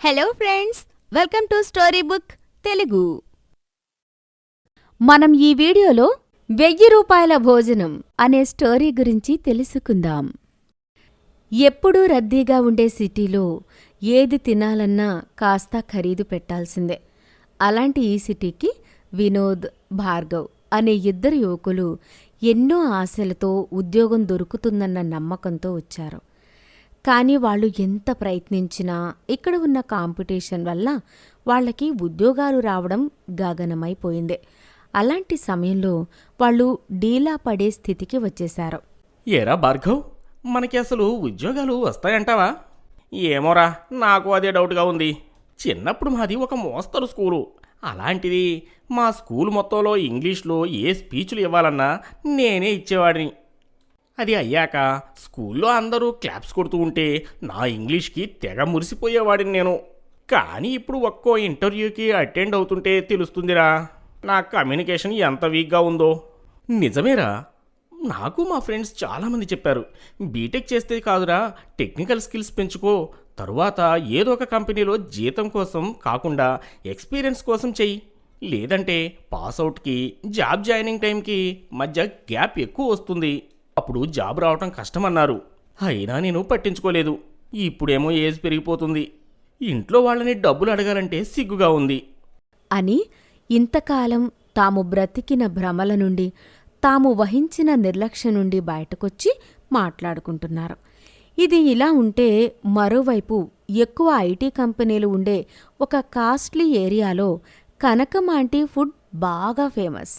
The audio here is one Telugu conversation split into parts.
Hello friends welcome to story book Telugu మనం ఈ వీడియోలో వెయ్యి రూపాయల భోజనం అనే స్టోరీ గురించి తెలుసుకుందాం. ఎప్పుడూ రద్దీగా ఉండే సిటీలో ఏది తినాలన్నా కాస్త ఖరీదు పెట్టాల్సిందే. అలాంటి ఈ సిటీకి వినోద్ భార్గవ్ అనే ఇద్దరు యువకులు ఎన్నో ఆశలతో ఉద్యోగం దొరుకుతుందన్న నమ్మకంతో వచ్చారు. కానీ వాళ్ళు ఎంత ప్రయత్నించినా ఇక్కడ ఉన్న కాంపిటీషన్ వల్ల వాళ్ళకి ఉద్యోగాలు రావడం గగనమైపోయింది. అలాంటి సమయంలో వాళ్ళు డీలా పడే స్థితికి వచ్చేశారు. ఏరా భార్గవ్? మనకి అసలు ఉద్యోగాలు వస్తాయంటావా? ఏమోరా నాకు అదే డౌట్గా ఉంది. చిన్నప్పుడు మాది ఒక మోస్తరు స్కూలు. అలాంటిది మా స్కూల్ మొత్తంలో ఇంగ్లీష్లో ఏ స్పీచ్లు ఇవ్వాలన్నా నేనే ఇచ్చేవాడిని. అది అయ్యాక స్కూల్లో అందరూ క్లాప్స్ కొడుతూ ఉంటే నా ఇంగ్లీష్కి తెగ మురిసిపోయేవాడిని నేను. కానీ ఇప్పుడు ఒక్కో ఇంటర్వ్యూకి అటెండ్ అవుతుంటే తెలుస్తుందిరా నా కమ్యూనికేషన్ ఎంత వీక్గా ఉందో. నిజమేరా నాకు మా ఫ్రెండ్స్ చాలామంది చెప్పారు బీటెక్ చేస్తే కాదురా టెక్నికల్ స్కిల్స్ పెంచుకో తరువాత ఏదో ఒక కంపెనీలో జీతం కోసం కాకుండా ఎక్స్పీరియన్స్ కోసం చెయ్యి. లేదంటే పాస్ అవుట్కి జాబ్ జాయినింగ్ టైంకి మధ్య గ్యాప్ ఎక్కువ వస్తుంది. అప్పుడు జాబ్ రావటం కష్టమన్నారు. అయినా నేను పట్టించుకోలేదు. ఇప్పుడేమో ఏజ్ పెరిగిపోతుంది. ఇంట్లో వాళ్ళని డబ్బులు అడగాలంటే సిగ్గుగా ఉంది. అని ఇంతకాలం తాము బ్రతికిన భ్రమల నుండి తాము వహించిన నిర్లక్ష్యం నుండి బయటకొచ్చి మాట్లాడుకుంటున్నారు. ఇది ఇలా ఉంటే మరోవైపు ఎక్కువ ఐటీ కంపెనీలు ఉండే ఒక కాస్ట్లీ ఏరియాలో కనకమాంటి ఫుడ్ బాగా ఫేమస్.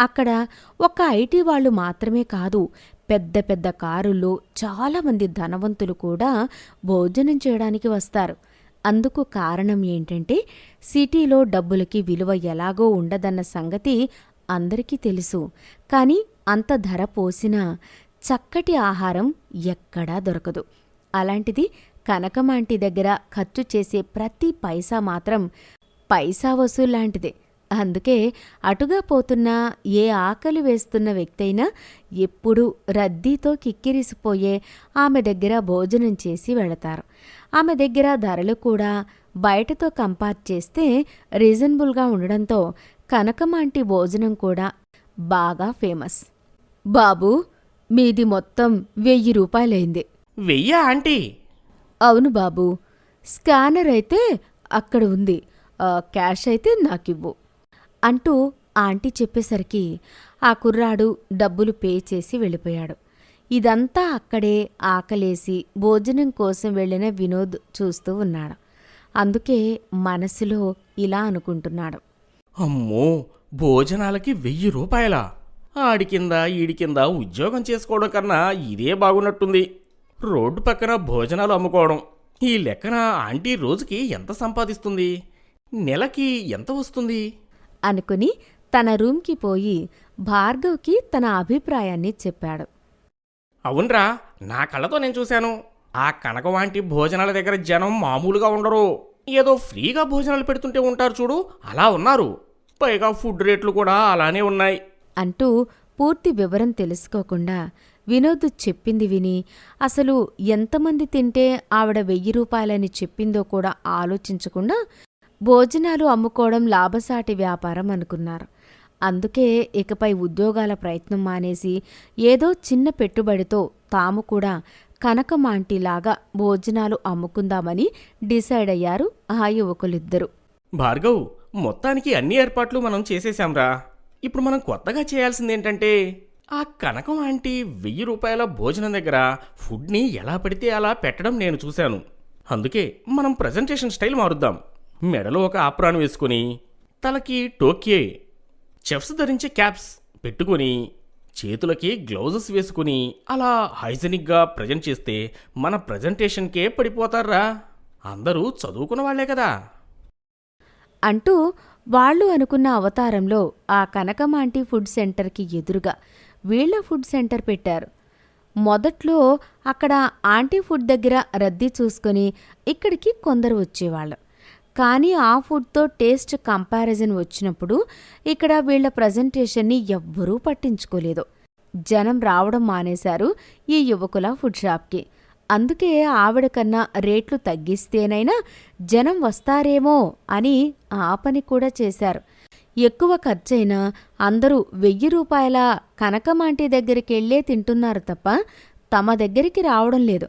అక్కడ ఒక ఐటీ వాళ్ళు మాత్రమే కాదు పెద్ద పెద్ద కారుల్లో చాలామంది ధనవంతులు కూడా భోజనం చేయడానికి వస్తారు. అందుకు కారణం ఏంటంటే సిటీలో డబ్బులకి విలువ ఎలాగో ఉండదన్న సంగతి అందరికీ తెలుసు. కానీ అంత ధర పోసినా చక్కటి ఆహారం ఎక్కడా దొరకదు. అలాంటిది కనకమాంటి దగ్గర ఖర్చు చేసే ప్రతి పైసా మాత్రం పైసా వసూల్లాంటిదే. అందుకే అటుగా పోతున్న ఏ ఆకలి వేస్తున్న వ్యక్తైనా ఎప్పుడూ రద్దీతో కిక్కిరిసిపోయే ఆమె దగ్గర భోజనం చేసి వెళతారు. ఆమె దగ్గర ధరలు కూడా బయటతో కంపేర్ చేస్తే రీజనబుల్గా ఉండడంతో కనకమాంటి భోజనం కూడా బాగా ఫేమస్. బాబూ మీది మొత్తం వెయ్యి రూపాయలైంది. వెయ్యా ఆంటీ? అవును బాబూ స్కానర్ అయితే అక్కడ ఉంది. క్యాష్ అయితే నాకివ్వు. అంటూ ఆంటీ చెప్పేసరికి ఆ కుర్రాడు డబ్బులు పే చేసి వెళ్ళిపోయాడు. ఇదంతా అక్కడే ఆకలేసి భోజనం కోసం వెళ్ళిన వినోద్ చూస్తూ ఉన్నాడు. అందుకే మనసులో ఇలా అనుకుంటున్నాడు. అమ్మో! భోజనాలకి వెయ్యి రూపాయలా? ఆడి కింద ఈడి కింద ఉద్యోగం చేసుకోవడం కన్నా ఇదే బాగున్నట్టుంది. రోడ్డు పక్కన భోజనాలు అమ్ముకోవడం. ఈ లెక్కన ఆంటీ రోజుకి ఎంత సంపాదిస్తుంది? నెలకి ఎంత వస్తుంది? అనుకుని తన రూమ్కి పోయి భార్గవ్కి తన అభిప్రాయాన్ని చెప్పాడు. అవునరా నా కళ్ళతో నేను చూశాను. ఆ కనక వంటి భోజనాల దగ్గర జనం మామూలుగా ఉండరు. ఏదో ఫ్రీగా భోజనాలు పెడుతుంటే ఉంటారు చూడు అలా ఉన్నారు. పైగా ఫుడ్ రేట్లు కూడా అలానే ఉన్నాయి. అంటూ పూర్తి వివరం తెలుసుకోకుండా వినోద్ చెప్పింది విని అసలు ఎంతమంది తింటే ఆవిడ వెయ్యి రూపాయలని చెప్పిందో కూడా ఆలోచించకుండా భోజనాలు అమ్ముకోవడం లాభసాటి వ్యాపారం అనుకున్నారు. అందుకే ఇకపై ఉద్యోగాల ప్రయత్నం మానేసి ఏదో చిన్న పెట్టుబడితో తాము కూడా కనకమాంటిలాగా భోజనాలు అమ్ముకుందామని డిసైడ్ అయ్యారు ఆ యువకులిద్దరూ. భార్గవ్ మొత్తానికి అన్ని ఏర్పాట్లు మనం చేసేశాంరా ఇప్పుడు మనం కొత్తగా చేయాల్సింది ఏంటంటే ఆ కనకం ఆంటీ వెయ్యి రూపాయల భోజనం దగ్గర ఫుడ్ని ఎలా పడితే అలా పెట్టడం నేను చూశాను. అందుకే మనం ప్రజెంటేషన్ స్టైల్ మారుద్దాం. మెడలో ఒక ఆప్రాన్ వేసుకొని తలకి టోక్యే చెఫ్స్ ధరించే క్యాప్స్ పెట్టుకొని చేతులకి గ్లౌజెస్ వేసుకుని అలా హైజెనిక్గా ప్రజెంట్ చేస్తే మన ప్రజెంటేషన్కే పడిపోతారా అందరూ చదువుకున్న వాళ్ళే కదా. అంటూ వాళ్ళు అనుకున్న అవతారంలో ఆ కనకమాంటి ఫుడ్ సెంటర్కి ఎదురుగా వీళ్ళ ఫుడ్ సెంటర్ పెట్టారు. మొదట్లో అక్కడ ఆంటీ ఫుడ్ దగ్గర రద్దీ చూసుకొని ఇక్కడికి కొందరు వచ్చేవాళ్ళు. కానీ ఆ ఫుడ్తో టేస్ట్ కంపారిజన్ వచ్చినప్పుడు ఇక్కడ వీళ్ళ ప్రజెంటేషన్ని ఎవ్వరూ పట్టించుకోలేదు. జనం రావడం మానేశారు ఈ యువకుల ఫుడ్ షాప్కి. అందుకే ఆవిడ కన్నా రేట్లు తగ్గిస్తేనైనా జనం వస్తారేమో అని ఆ పని కూడా చేశారు. ఎక్కువ ఖర్చైనా అందరూ వెయ్యి రూపాయల కనకమాంటి దగ్గరికెళ్ళే తింటున్నారు తప్ప తమ దగ్గరికి రావడం లేదు.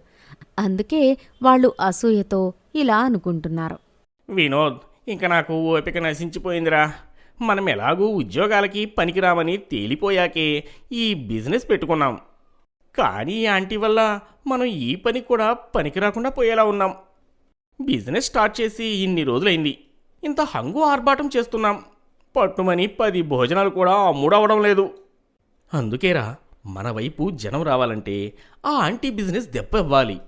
అందుకే వాళ్ళు అసూయతో ఇలా అనుకుంటున్నారు. వినోద్ ఇంక నాకు ఓపిక నశించిపోయిందిరా. మనం ఎలాగూ ఉద్యోగాలకి పనికిరామని తేలిపోయాకే ఈ బిజినెస్ పెట్టుకున్నాం. కానీ ఈ ఆంటీ వల్ల మనం ఈ పని కూడా పనికిరాకుండా పోయేలా ఉన్నాం. బిజినెస్ స్టార్ట్ చేసి ఇన్ని రోజులైంది. ఇంత హంగు ఆర్భాటం చేస్తున్నాం. పట్టుమని పది భోజనాలు కూడా అమ్ముడవడం లేదు. అందుకేరా మన వైపు జనం రావాలంటే ఆ ఆంటీ బిజినెస్ దెబ్బ ఇవ్వాలి.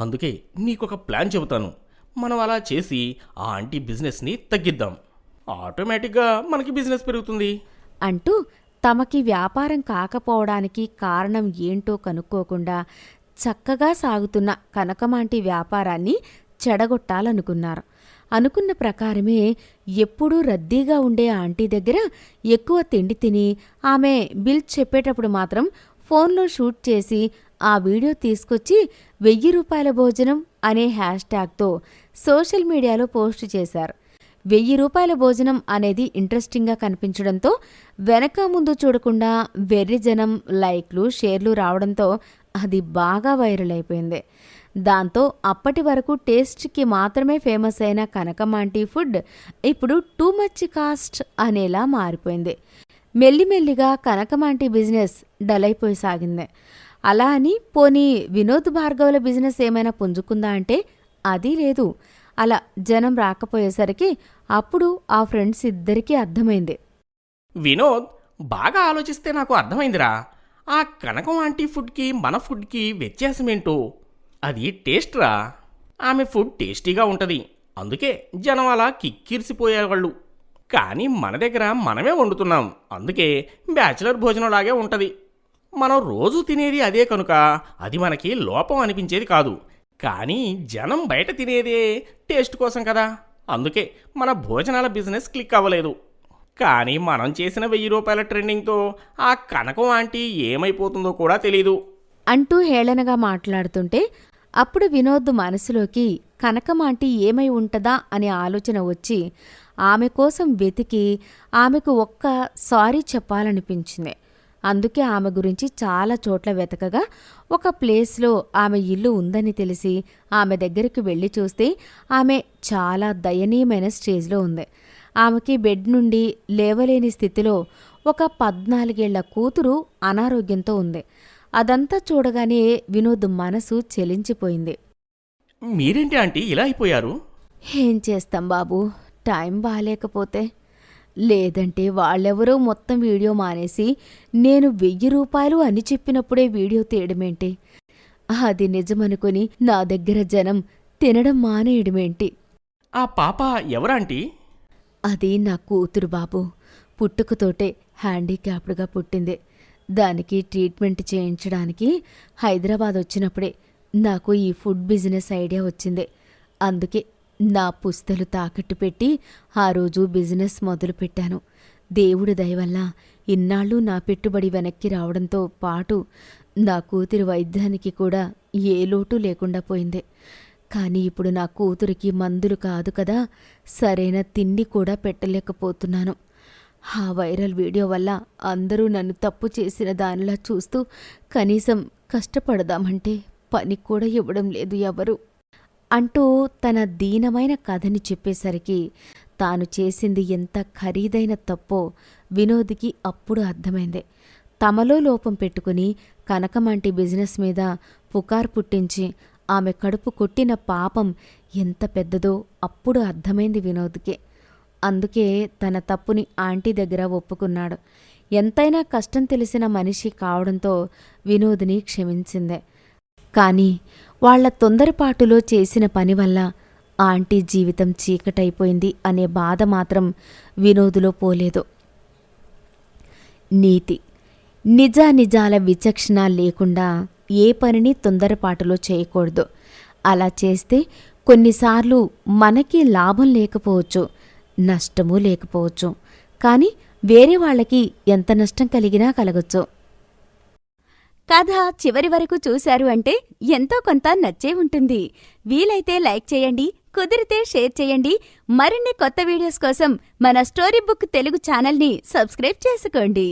అందుకే నీకొక ప్లాన్ చెబుతాను. మనం అలా చేసి ఆ ఆంటీ బిజినెస్ని తగ్గిద్దాం. ఆటోమేటిక్గా మనకి బిజినెస్ పెరుగుతుంది. అంటూ తమకి వ్యాపారం కాకపోవడానికి కారణం ఏంటో కనుక్కోకుండా చక్కగా సాగుతున్న కనకమాంటి వ్యాపారాన్ని చెడగొట్టాలనుకున్నారు. అనుకున్న ప్రకారమే ఎప్పుడూ రద్దీగా ఉండే ఆంటీ దగ్గర ఎక్కువ తిండి తిని ఆమె బిల్ చెప్పేటప్పుడు మాత్రం ఫోన్లో షూట్ చేసి ఆ వీడియో తీసుకొచ్చి వెయ్యి రూపాయల భోజనం అనే హ్యాష్ ట్యాగ్తో సోషల్ మీడియాలో పోస్ట్ చేశారు. వెయ్యి రూపాయల భోజనం అనేది ఇంట్రెస్టింగ్గా కనిపించడంతో వెనక ముందు చూడకుండా వెర్రి జనం లైక్లు షేర్లు రావడంతో అది బాగా వైరల్ అయిపోయింది. దాంతో అప్పటి వరకు టేస్ట్కి మాత్రమే ఫేమస్ అయిన కనకమాంటి ఫుడ్ ఇప్పుడు టూ మచ్ కాస్ట్ అనేలా మారిపోయింది. మెల్లిమెల్లిగా కనకమాంటి బిజినెస్ డల్ అయిపోయి సాగింది. అలా అని పోనీ వినోద్ భార్గవుల బిజినెస్ ఏమైనా పుంజుకుందా అంటే అది లేదు. అలా జనం రాకపోయేసరికి అప్పుడు ఆ ఫ్రెండ్స్ ఇద్దరికీ అర్థమైంది. వినోద్ బాగా ఆలోచిస్తే నాకు అర్థమైందిరా. ఆ కనకం ఆంటీ ఫుడ్కి మన ఫుడ్కి వ్యత్యాసం ఏంటో అది టేస్ట్ రా ఆమె ఫుడ్ టేస్టీగా ఉంటుంది. అందుకే జనం అలా కిక్కిరిసిపోయేవాళ్ళు. కానీ మన దగ్గర మనమే వండుతున్నాం. అందుకే బ్యాచిలర్ భోజనం లాగే ఉంటుంది. మనం రోజు తినేది అదే కనుక అది మనకి లోపం అనిపించేది కాదు. కానీ జనం బయట తినేదే టేస్ట్ కోసం కదా. అందుకే మన భోజనాల బిజినెస్ క్లిక్ అవ్వలేదు. కానీ మనం చేసిన వెయ్యి రూపాయల ట్రెండింగ్తో ఆ కనకం ఆంటీ ఏమైపోతుందో కూడా తెలీదు. అంటూ హేళనగా మాట్లాడుతుంటే అప్పుడు వినోద్ మనసులోకి కనకమాంటి ఏమై ఉంటదా అనే ఆలోచన వచ్చి ఆమె కోసం వెతికి ఆమెకు ఒక్క సారీ చెప్పాలనిపించింది. అందుకే ఆమె గురించి చాలా చోట్ల వెతకగా ఒక ప్లేస్లో ఆమె ఇల్లు ఉందని తెలిసి ఆమె దగ్గరికి వెళ్ళి చూస్తే ఆమె చాలా దయనీయమైన స్టేజ్లో ఉంది. ఆమెకి బెడ్ నుండి లేవలేని స్థితిలో ఒక పద్నాలుగేళ్ళ కూతురు అనారోగ్యంతో ఉంది. అదంతా చూడగానే వినోద్ మనసు చెలించిపోయింది. మీరేంటి ఆంటీ ఇలా అయిపోయారు? ఏం చేస్తాం బాబు? టైం బాలేకపోతే లేదంటే వాళ్ళెవరో మొత్తం వీడియో మానేసి నేను వెయ్యి రూపాయలు అని చెప్పినప్పుడే వీడియో తీయడమేంటి అది నిజమనుకొని నా దగ్గర జనం తినడం మానేయడమేంటి? ఆ పాప ఎవరాంటీ? అది నా కూతురు బాబు. పుట్టుకతోటే హ్యాండిక్యాప్డ్గా పుట్టింది. దానికి ట్రీట్మెంట్ చేయించడానికి హైదరాబాద్ వచ్చినప్పుడే నాకు ఈ ఫుడ్ బిజినెస్ ఐడియా వచ్చింది. అందుకే నా పుస్తలు తాకట్టు పెట్టి ఆ రోజు బిజినెస్ మొదలుపెట్టాను. దేవుడి దయవల్ల ఇన్నాళ్ళు నా పెట్టుబడి వెనక్కి రావడంతో పాటు నా కూతురి వైద్యానికి కూడా ఏ లోటు లేకుండా పోయింది. కానీ ఇప్పుడు నా కూతురికి మందులు కాదు కదా సరైన తిండి కూడా పెట్టలేకపోతున్నాను. ఆ వైరల్ వీడియో వల్ల అందరూ నన్ను తప్పు చేసిన దానిలా చూస్తూ కనీసం కష్టపడదామంటే పని కూడా ఇవ్వడం లేదు ఎవరు. అంటూ తన దీనమైన కథని చెప్పేసరికి తాను చేసింది ఎంత ఖరీదైన తప్పో వినోద్కి అప్పుడు అర్థమైంది. తమలో లోపం పెట్టుకుని కనకమంటి బిజినెస్ మీద పుకార్ పుట్టించి ఆమె కడుపు కొట్టిన పాపం ఎంత పెద్దదో అప్పుడు అర్థమైంది వినోద్కి. అందుకే తన తప్పుని ఆంటీ దగ్గర ఒప్పుకున్నాడు. ఎంతైనా కష్టం తెలిసిన మనిషి కావడంతో వినోద్ని క్షమించిందే. కానీ వాళ్ళ తొందరపాటులో చేసిన పని వల్ల ఆంటీ జీవితం చీకటైపోయింది అనే బాధ మాత్రం వినోదులో పోలేదు. నీతి. నిజానిజాల విచక్షణ లేకుండా ఏ పనిని తొందరపాటులో చేయకూడదు. అలా చేస్తే కొన్నిసార్లు మనకి లాభం లేకపోవచ్చు నష్టమూ లేకపోవచ్చు. కానీ వేరే వాళ్ళకి ఎంత నష్టం కలిగినా కలగచ్చు. కథ చివరి వరకు చూశారు అంటే ఎంతో కొంత నచ్చే ఉంటుంది. వీలైతే లైక్ చేయండి కుదిరితే షేర్ చేయండి. మరిన్ని కొత్త వీడియోస్ కోసం మన స్టోరీ బుక్ తెలుగు ఛానల్ని సబ్స్క్రైబ్ చేసుకోండి.